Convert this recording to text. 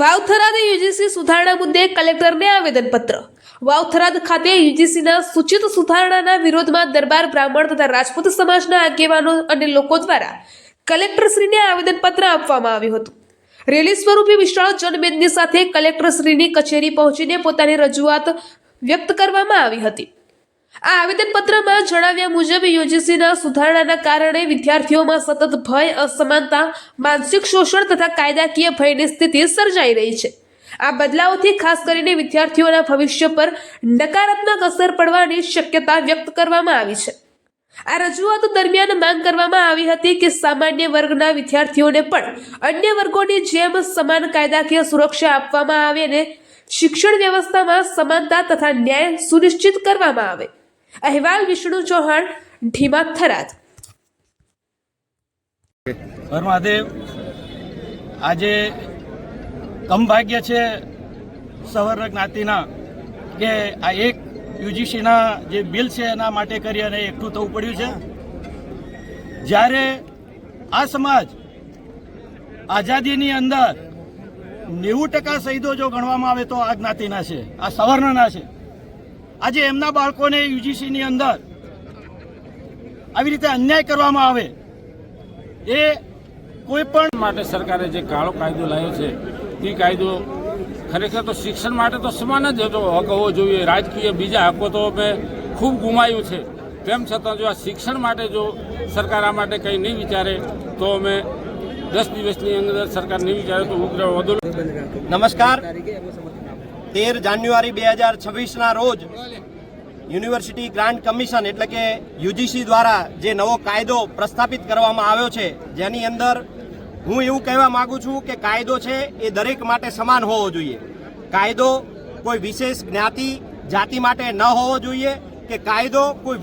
Vavtharad UGC સુધારણા મુદ્દે કલેક્ટરને આવેદનપત્ર. વાવથરાદ ખાતે યુજીસીના સૂચિત સુધારણાના વિરોધમાં દરબાર બ્રાહ્મણ તથા રાજપૂત સમાજના આગેવાનો અને લોકો દ્વારા કલેક્ટરશ્રીને આવેદનપત્ર આપવામાં આવ્યું હતું. રેલી સ્વરૂપે વિશાળ જનમેદની સાથે કલેક્ટરશ્રીની કચેરી પહોંચીને પોતાની રજૂઆત વ્યક્ત કરવામાં આવી હતી. આ આવેદનપત્રમાં જણાવ્યા મુજબ, યુજીસીના સુધારણાના કારણે વિદ્યાર્થીઓમાં સતત ભય, અસમાનતા, માનસિક શોષણ તથા કાયદાકીય ભયની સ્થિતિ સર્જાઈ રહી છે. આ બદલાવથી ખાસ કરીને વિદ્યાર્થીઓના ભવિષ્ય પર નકારાત્મક અસર પડવાની શક્યતા વ્યક્ત કરવામાં આવી છે. આ રજૂઆત દરમિયાન માંગ કરવામાં આવી હતી કે સામાન્ય વર્ગના વિદ્યાર્થીઓને પણ અન્ય વર્ગોની જેમ સમાન કાયદાકીય સુરક્ષા આપવામાં આવે અને શિક્ષણ વ્યવસ્થામાં સમાનતા તથા ન્યાય સુનિશ્ચિત કરવામાં આવે. અહેવાલ, વિષ્ણુ ચૌહાણ ઢીમા થરાદ. મહાદેવ, આજે કમભાગ્ય છે સવર્ણ જ્ઞાતિના કે આ એક યુજીસીના જે બિલ છે એના માટે કરી અને એકઠું થવું પડ્યું છે. જ્યારે આ સમાજ આઝાદીની અંદર નેવું ટકા શહીદો જો ગણવામાં આવે તો આ જ્ઞાતિના છે, આ સવર્ણના છે. આજે એમના બાળકોને યુજીસીની અંદર આવી રીતે અન્યાય કરવામાં આવે એ કોઈ પણ માટે સરકારે જે કાળો કાયદો લાવ્યો છે તે કાયદો ખરેખર તો શિક્ષણ માટે તો સમાન જ હતો હક હોવો જોઈએ. રાજકીય બીજા હકો તો અમે ખૂબ ગુમાયું છે. તેમ છતાં જો આ શિક્ષણ માટે જો સરકાર આ માટે કંઈ નહીં વિચારે તો અમે દસ દિવસની અંદર સરકાર નહીં વિચારે તો ઉગ્ર વધુ નમસ્કાર. તેર જાન્યુઆરી બે હજાર છવ્વીસના રોજ યુનિવર્સિટી ગ્રાન્ટ કમિશન એટલે કે યુજીસી દ્વારા જે નવો કાયદો પ્રસ્થાપિત કરવામાં આવ્યો છે, જેની અંદર હું એવું કહેવા માગું છું કે કાયદો છે એ દરેક માટે સમાન હોવો જોઈએ. કાયદો કોઈ વિશેષ જ્ઞાતિ, જાતિ માટે ન હોવો જોઈએ કે કાયદો કોઈ